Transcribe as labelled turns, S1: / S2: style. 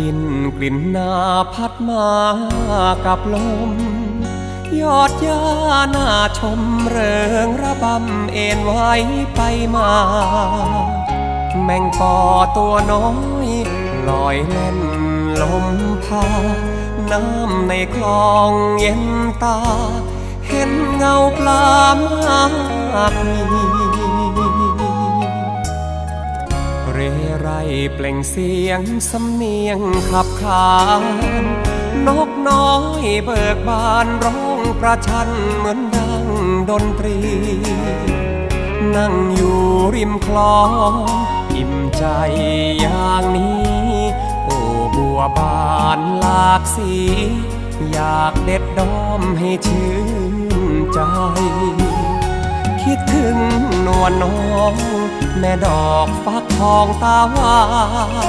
S1: ดินกลิ่นนาพัดมากับลม ยอดหญ้าหน้าชมเริงระบำเอ็นไว้ไปมา แมงปอตัวน้อยลอยเล่นลมพา น้ำในคลองเย็นตา เห็นเงาปลามากมี เรไรเปล่งเสียงสำเนียงขับขานนกน้อยเบิกบานร้องประชันเหมือนดังดนตรี นั่งอยู่ริมคลองอิ่มใจอย่างนี้ โอ้บัวบานหลากสี อยากเด็ดดอมให้ชื่นใจ นวลน้อง แม่ดอกฟักทองตาหวาน